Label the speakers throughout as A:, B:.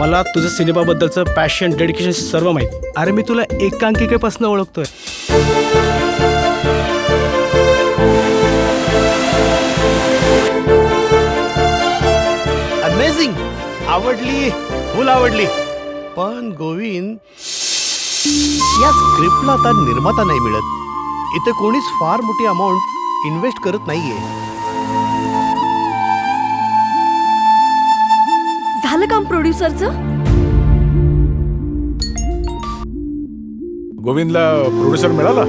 A: मला तुझं सिनेमाबद्दलचं passion dedication सर्व माहीत. अरे मी तुला एकांकिकेपासून ओळखतोय. अमेझिंग आवडली फुल आवडली. पण गोविंद या स्क्रिप्टला आता निर्माता नाही मिळत. इथे कोणीच फार मोठी अमाऊंट इन्व्हेस्ट करत नाहीये.
B: प्रोड्युसरचं?
C: गोविंदला प्रोड्युसर मिळाला?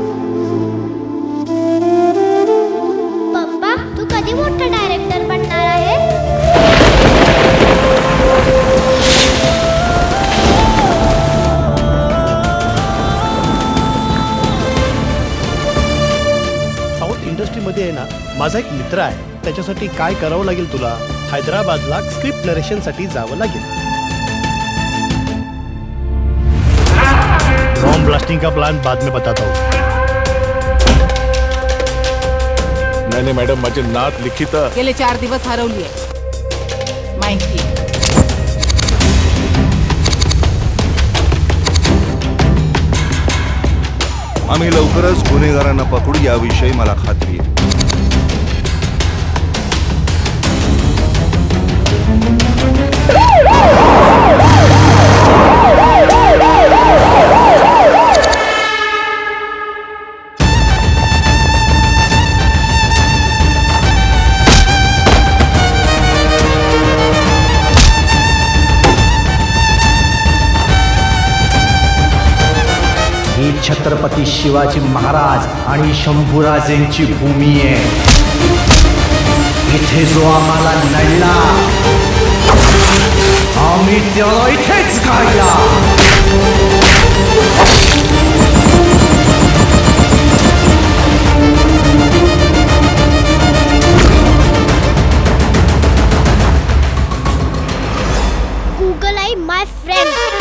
D: पप्पा तू कधी मोठा डायरेक्टर बनणार आहे?
A: साऊथ इंडस्ट्रीमध्ये आहे ना माझा एक मित्र आहे. त्याच्यासाठी काय करावं लागेल तुला? हैदराबादला स्क्रिप्ट नरेशनसाठी जावं लागेल. ब्लास्टिंग का प्लान बाद में बताता हूँ।
C: नाही नाही मॅडम माझी नात लिखित
E: गेले चार दिवस हरवलीये माहिती
F: आम्ही लवकरच गुन्हेगारांना पकडू याविषयी मला खात्री आहे.
G: छत्रपती शिवाजी महाराज आणि शंभूराजेंची भूमी आहे. इथे जो आम्हाला नळला आम्ही त्याला इथेच काढला.
D: Google I my friend